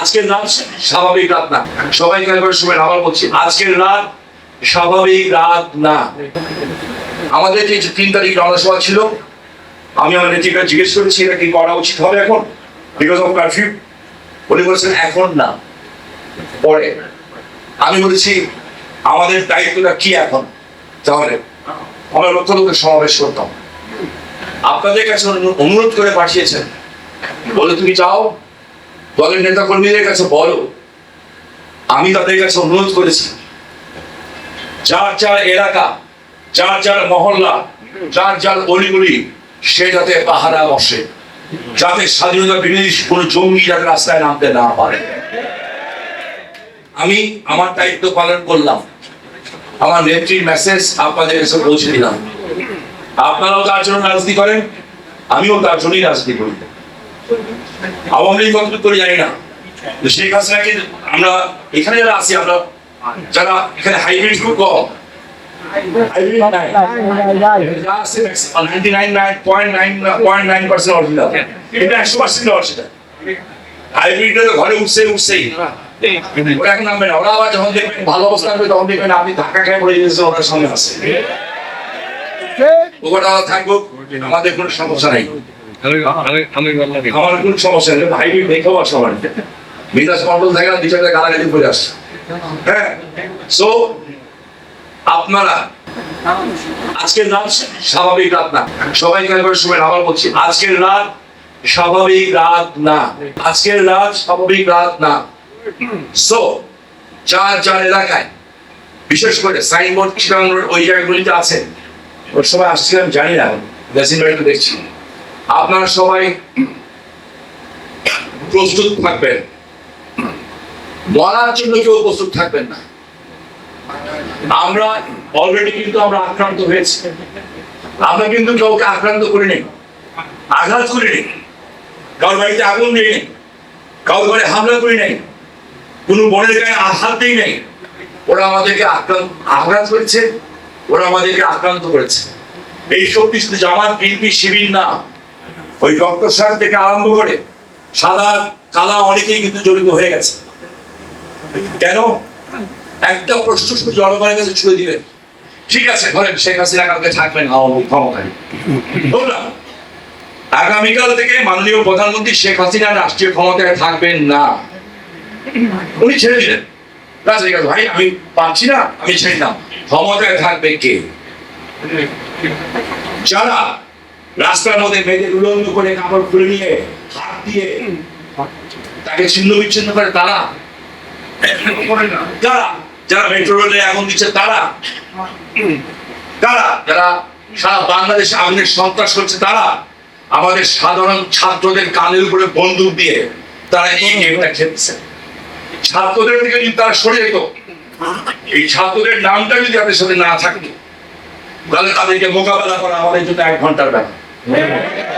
আজকের রাত স্বাভাবিক রাত না। সবাইকে একবার শুভেন আবার বলছি আজকের রাত স্বাভাবিক রাত না। আমাদের যে তিন তারিখ রওনা সভা ছিল, আমি আমার নেত্রীকে জিজ্ঞেস করেছি, এটা কি করা উচিত হবে এখন? বিকজ অফ কারফিউ উনি বলেছেন, এখন না। পরে। আমি বলেছি, আমাদের দায়িত্বটা কি এখন? তাহলে আমরা লক্ষ লক্ষ সমাবেশ করতাম। আপনাদের কাছে অনুরোধ করে পাঠিয়েছেন। বলে, তুমি যাও দলের নেতা কর্মীদের কাছে বলো। আমি তাদের কাছে অনুরোধ করেছি। যার যার এলাকা, যার যার মহল্লা, যার যার অলিগুলি, সে যাতে পাহারা বসে। যাতে স্বাধীনতা বিরোধী কোনো জঙ্গি যাতে রাস্তায় নামতে না পারে। আমি আমার দায়িত্ব পালন করলাম। আমার নেত্রীর মেসেজ আপনাদের কাছে পৌঁছে দিলাম। আপনারাও তার জন্য রাজনীতি করেন, আমিও তার জন্যই রাজনীতি করি। আওয়ামী লীগ কতটুকু করে জানি না। শেখ হাসিনাকে আমরা এখানে যারা আছি আমরা যারা এখানে হাইব্রিড খুব কম। ঘরে উঠছে উঠছেই। ওরা এখন নামবে না। ওরা আবার যখন দেখবেন ভালো অবস্থা হবে তখন দেখবেন আপনি ধাক্কা খেয়ে পড়ে গেছে ওনার সঙ্গে আছে। ওটা থাকব আমাদের কোনো সমস্যা নাই। আমার কোনো সমস্যা নেই হ্যাঁ আপনারা আজকের রাত স্বাভাবিক রাত না। বলছি, আজকের রাত স্বাভাবিক রাত না। আজকের রাত স্বাভাবিক রাত না। সো যার যার এলাকায়, বিশেষ করে সাইনবোর্ড ওই জায়গাগুলিতে আছে ওর সবাই আসছিলাম, জানি না। দেখছি। আপনারা সবাই প্রস্তুত থাকবেন। মরার জন্য কেউ প্রস্তুত থাকবেন না। আমরা অলরেডি কিন্তু আমরা আক্রান্ত হয়েছি। আমরা কিন্তু কাউকে আক্রান্ত করি নাই আঘাত করি নাই কারোর বাড়িতে আগুন নাই কারোর বাড়ি হামলা করি নাই, কোনো বনের গায়ে আঘাত দিই নাই। ওরা আমাদেরকে আক্রান্ত, আঘাত করেছে, ওরা আমাদেরকে আক্রান্ত করেছে। এই শক্তি শুধু জামাত, বিএনপি, শিবির না ওই ডক্টর সাহেব থেকে আরম্ভ করে সাদা কালা অনেকেই কিন্তু জড়িত হয়ে গেছে। কেন? একটা প্রশ্ন শুধু জনগণের কাছে ছুড়ে দিবেন। ঠিক আছে, ধরেন শেখ হাসিনা কালকে থাকবেন ক্ষমতায়। আগামীকাল থেকে মাননীয় প্রধানমন্ত্রী শেখ হাসিনা রাষ্ট্রীয় ক্ষমতায় থাকবেন না। উনি ছেড়ে দিলেন। ভাই, আমি পাচ্ছি না, আমি ছেড়ে দিলাম। ক্ষমতায় থাকবে কে? যারা রাস্তার মধ্যে মেয়েদের উলঙ্গ করে কাপড় খুলে নিয়ে, হাত দিয়ে তাকে ছিন্ন বিচ্ছিন্ন করে তারা? কারা যারা মেট্রো রেলে আগুন দিচ্ছে তারা? কারা? যারা সারা বাংলাদেশে আগুনের সন্ত্রাস করছে তারা? আমাদের সাধারণ ছাত্রদের কানের উপরে বন্দুক দিয়ে তারা এই গেমটা খেলছে। ছাত্রদের থেকে যদি তারা সরে যেত, এই ছাত্রদের নামটা যদি তাদের সাথে না থাকতো, তাহলে তাদেরকে মোকাবেলা করা আমাদের জন্য এক ঘণ্টার ব্যাপার। Amém.